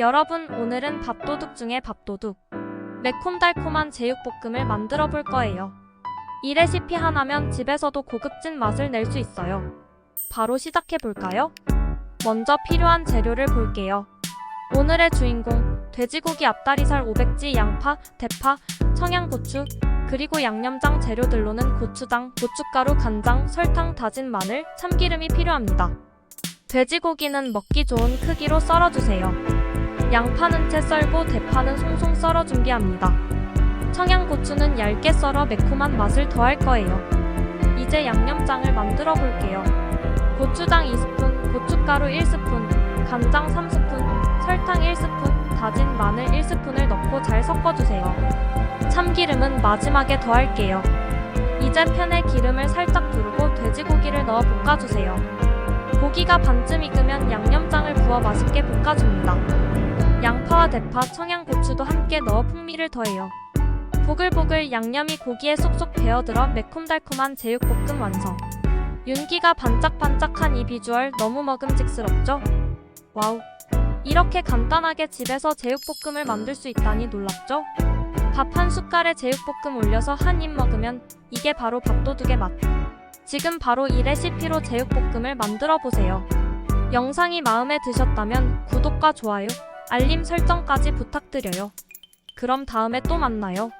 여러분, 오늘은 밥도둑 중에 밥도둑. 매콤달콤한 제육볶음을 만들어 볼 거예요. 이 레시피 하나면 집에서도 고급진 맛을 낼 수 있어요. 바로 시작해 볼까요? 먼저 필요한 재료를 볼게요. 오늘의 주인공, 돼지고기 앞다리살 500지, 양파, 대파, 청양고추, 그리고 양념장 재료들로는 고추장, 고춧가루, 간장, 설탕, 다진 마늘, 참기름이 필요합니다. 돼지고기는 먹기 좋은 크기로 썰어주세요. 양파는 채 썰고 대파는 송송 썰어 준비합니다. 청양고추는 얇게 썰어 매콤한 맛을 더할 거예요. 이제 양념장을 만들어 볼게요. 고추장 2스푼, 고춧가루 1스푼, 간장 3스푼, 설탕 1스푼, 다진 마늘 1스푼을 넣고 잘 섞어주세요. 참기름은 마지막에 더할게요. 이제 팬에 기름을 살짝 두르고 돼지고기를 넣어 볶아주세요. 고기가 반쯤 익으면 양념장을 부어 맛있게 볶아줍니다. 양파와 대파, 청양고추도 함께 넣어 풍미를 더해요. 보글보글 양념이 고기에 쏙쏙 배어들어 매콤달콤한 제육볶음 완성. 윤기가 반짝반짝한 이 비주얼 너무 먹음직스럽죠? 와우. 이렇게 간단하게 집에서 제육볶음을 만들 수 있다니 놀랍죠? 밥 한 숟갈에 제육볶음 올려서 한 입 먹으면 이게 바로 밥도둑의 맛. 지금 바로 이 레시피로 제육볶음을 만들어 보세요. 영상이 마음에 드셨다면 구독과 좋아요, 알림 설정까지 부탁드려요. 그럼 다음에 또 만나요.